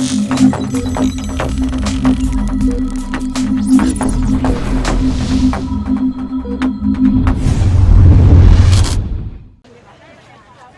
Thank you.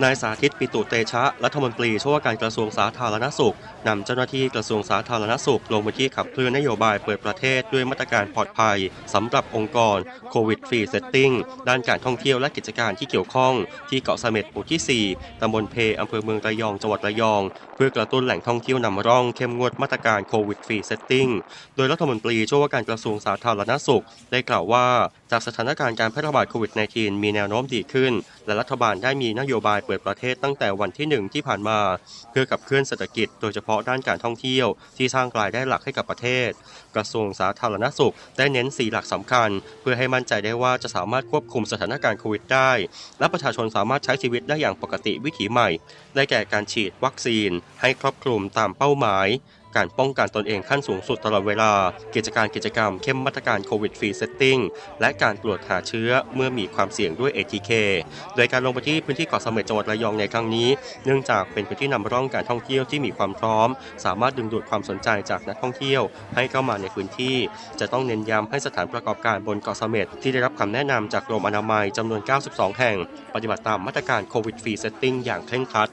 นายสาธิตปิตุเตชะ รัฐมนตรีช่วยว่าการกระทรวงสาธารณสุขนำเจ้าหน้าที่กระทรวงสาธารณสุข ลงพื้นที่ขับเคลื่อนนโยบายเปิดประเทศด้วยมาตรการปลอดภัยสำหรับองค์กรโควิดฟรีเซตติ้งด้านการท่องเที่ยวและกิจการที่เกี่ยวข้อง ที่เกาะเสม็ดหมู่ที่ 4ตำบลเพอำเภอเมืองระยองจังหวัดระยอง เพื่อกระตุ้นแหล่งท่องเที่ยวนำร่องเข้มงวดมาตรการโควิดฟรีเซตติ้งโดยรัฐมนตรีช่วยว่าการกระทรวงสาธารณสุข ได้กล่าวว่าจากสถานการณ์การแพร่ระบาดโควิด -19 มีแนวโน้มดีขึ้นและรัฐบาลได้มีนโยบายเปิดประเทศตั้งแต่วันที่ 1 ที่ผ่านมา เพื่อขับเคลื่อนเศรษฐกิจโดยเฉพาะด้านการท่องเที่ยว ที่สร้างรายได้หลักให้กับประเทศ กระทรวงสาธารณสุข ได้เน้น4หลักสำคัญ เพื่อให้มั่นใจได้ว่าจะสามารถควบคุมสถานการณ์โควิดได้ และประชาชนสามารถใช้ชีวิตได้อย่างปกติวิถีใหม่ ได้แก่การฉีดวัคซีน ให้ครอบคลุมตามเป้าหมาย การป้องกันตนเองขั้นสูงสุดตลอดเวลา กิจการกิจกรรมเข้มมาตรการโควิดฟรีเซตติ้งและการตรวจหาเชื้อเมื่อมีความเสี่ยงด้วย ATK โดยการลงไปที่พื้นที่เกาะเสม็ดจังหวัดระยองในครั้งนี้ เนื่องจากเป็นพื้นที่นำร่องการท่องเที่ยวที่มีความพร้อม สามารถดึงดูดความสนใจจากนักท่องเที่ยว ให้เข้ามาในพื้นที่ จะต้องเน้นย้ำให้สถานประกอบการบนเกาะเสม็ดที่ได้รับคำแนะนำจากกรมอนามัยจำนวน 92 แห่ง ปฏิบัติตามมาตรการโควิดฟรีเซตติ้งอย่างเคร่งครัด